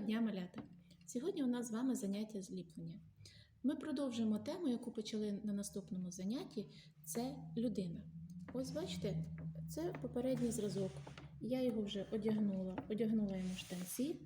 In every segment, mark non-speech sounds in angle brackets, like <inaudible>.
Дня, малята! Сьогодні у нас з вами заняття зліплення. Ми продовжуємо тему, яку почали на наступному занятті. Це людина. Ось бачите, це попередній зразок. Я його вже одягнула, одягнула йому штанці,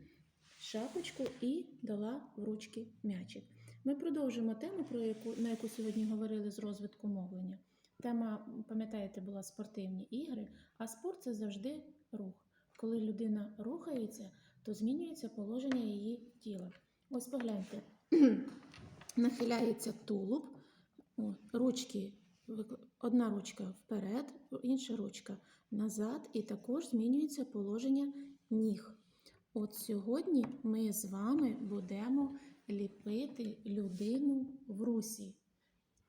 шапочку і дала в ручки м'ячик. Ми продовжуємо тему, про яку, на яку сьогодні говорили з розвитку мовлення. Тема, пам'ятаєте, була спортивні ігри, а спорт це завжди рух. Коли людина рухається, то змінюється положення її тіла. Ось погляньте, <clears throat> нахиляється тулуб, о, ручки, одна ручка вперед, інша ручка назад, і також змінюється положення ніг. От сьогодні ми з вами будемо ліпити людину в русі.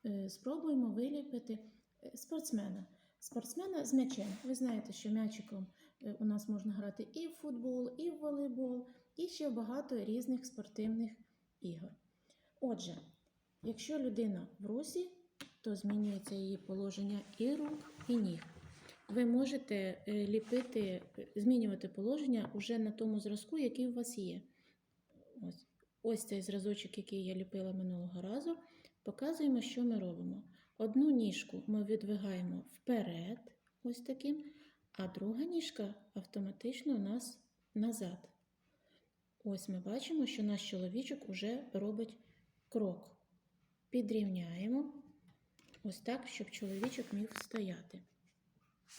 Е, Спробуємо виліпити е, спортсмена. Спортсмена з м'ячем. Ви знаєте, що м'ячиком у нас можна грати і в футбол, і в волейбол, і ще багато різних спортивних ігор. Отже, якщо людина в русі, то змінюється її положення і рук, і ніг. Ви можете е, ліпити, е, змінювати положення уже на тому зразку, який у вас є. Ось, ось цей зразочок, який я ліпила минулого разу, показуємо, що ми робимо. Одну ніжку ми відвигаємо вперед, ось таким, а друга ніжка автоматично у нас назад. Ось ми бачимо, що наш чоловічок уже робить крок. Підрівняємо ось так, щоб чоловічок міг стояти.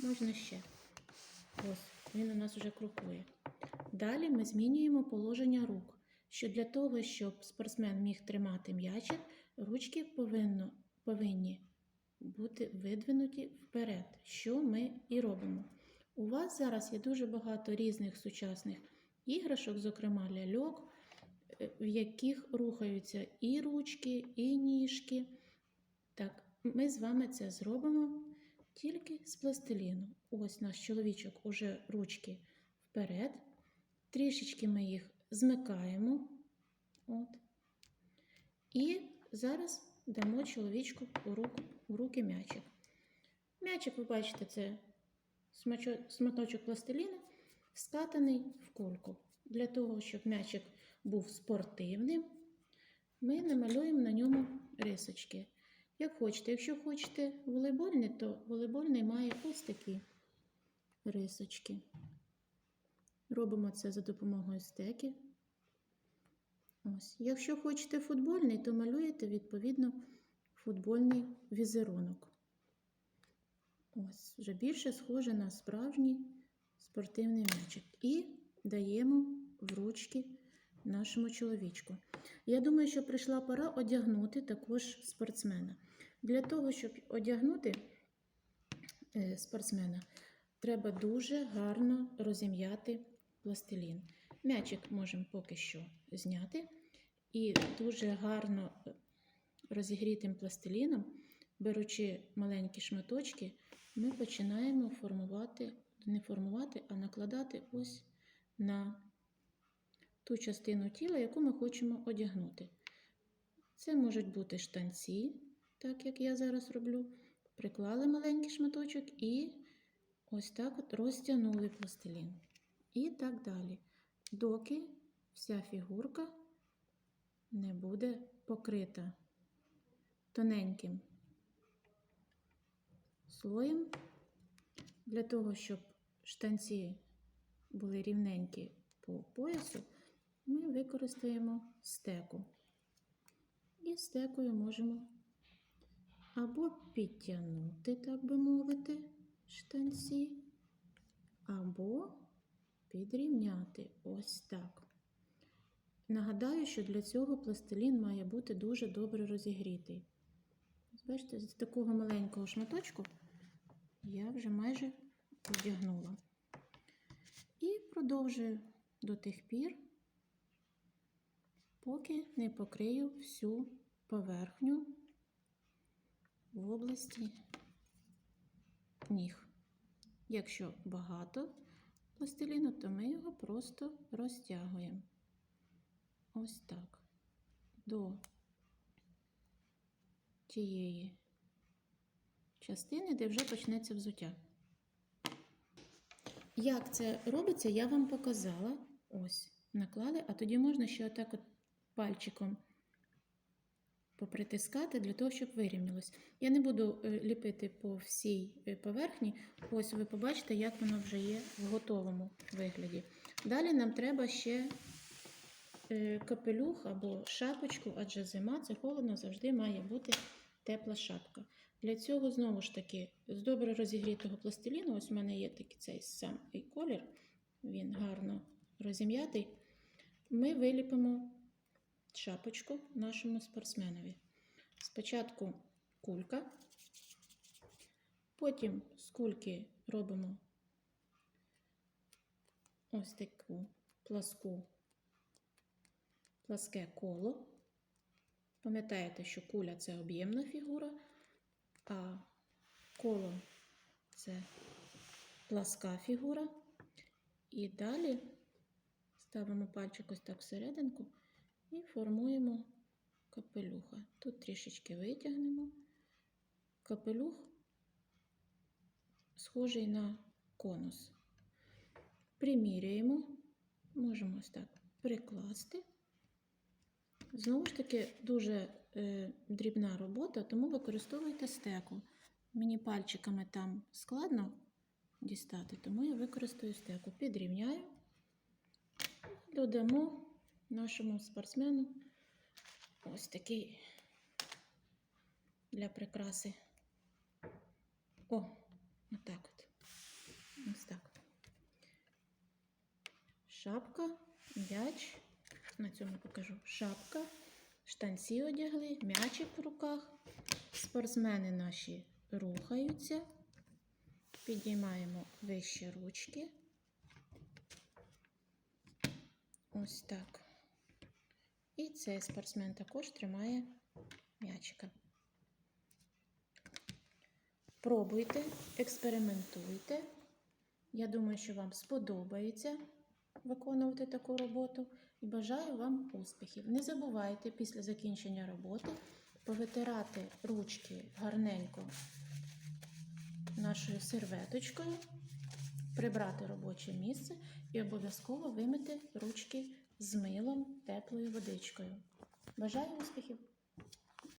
Можна ще. Ось, він у нас вже крокує. Далі ми змінюємо положення рук. Що для того, щоб спортсмен міг тримати м'ячик, ручки повинно, повинні бути видвинуті вперед, що ми і робимо. У вас зараз є дуже багато різних сучасних іграшок, зокрема ляльок, е, в яких рухаються і ручки, і ніжки. Так, ми з вами це зробимо тільки з пластиліну. Ось наш чоловічок уже ручки вперед. Трішечки ми їх змикаємо. От. І зараз дамо чоловічку у, руку, у руки м'ячик. М'ячик, ви бачите, це сматочок пластиліну, скатаний в кульку. Для того, щоб м'ячик був спортивним, ми намалюємо на ньому рисочки. Як хочете. Якщо хочете волейбольний, то волейбольний має ось такі рисочки. Робимо це за допомогою стеки. Ось. Якщо хочете футбольний, то малюєте відповідно футбольний візерунок. Ось, вже більше схоже на справжній спортивний м'ячик. І даємо в ручки нашому чоловічку. Я думаю, що прийшла пора одягнути також спортсмена. Для того, щоб одягнути е, спортсмена, треба дуже гарно розім'яти пластилін. М'ячик можемо поки що зняти. І дуже гарно розігрітим пластиліном, беручи маленькі шматочки, ми починаємо формувати, не формувати, а накладати ось на ту частину тіла, яку ми хочемо одягнути. Це можуть бути штанці, так як я зараз роблю. Приклали маленький шматочок і ось так от розтягнули пластилін. І так далі. Доки вся фігурка не буде покрита тоненьким слоєм, для того, щоб штанці були рівненькі по поясу, ми використаємо стеку. І стекою можемо або підтягнути, так би мовити, штанці, або підрівняти ось так. Нагадаю, що для цього пластилін має бути дуже добре розігрітий. Бачите, з такого маленького шматочку я вже майже одягнула. І продовжую до тих пір, поки не покрию всю поверхню в області ніг. Якщо багато пластиліну, то ми його просто розтягуємо. Ось так. До тієї частини, де вже почнеться взуття. Як це робиться, я вам показала ось наклали, а тоді можна ще отак от пальчиком попритискати для того, щоб вирівнялось. Я не буду е, ліпити по всій е, поверхні. Ось ви побачите, як воно вже є в готовому вигляді. Далі нам треба ще е, капелюх або шапочку, адже зима це холодно, завжди має бути тепла шапка. Для цього, знову ж таки, з добре розігрітого пластиліну, ось у мене є такий цей самий колір, він гарно розім'ятий. Ми виліпимо шапочку нашому спортсменові. Спочатку кулька, потім з кульки робимо ось таку пласку, пласке коло. Пам'ятаєте, що куля це об'ємна фігура, а коло це пласка фігура. І далі ставимо пальчик ось так всерединку і формуємо капелюха. Тут трішечки витягнемо. Капелюх схожий на конус. Приміряємо, можемо ось так прикласти. Знову ж таки, дуже дрібна робота, тому використовуйте стеку. Мені пальчиками там складно дістати, тому я використаю стеку. Підрівняю, додамо нашому спортсмену ось такий для прикраси. О, отак от. Ось так. Шапка, м'яч. На цьому покажу. Шапка, штанці одягли, м'ячик в руках. Спортсмени наші рухаються. Підіймаємо вище ручки. Ось так. І цей спортсмен також тримає м'ячика. Пробуйте, експериментуйте. Я думаю, що вам сподобається виконувати таку роботу і бажаю вам успіхів. Не забувайте після закінчення роботи повитирати ручки гарненько нашою серветочкою, прибрати робоче місце і обов'язково вимити ручки з милом теплою водичкою. Бажаю успіхів!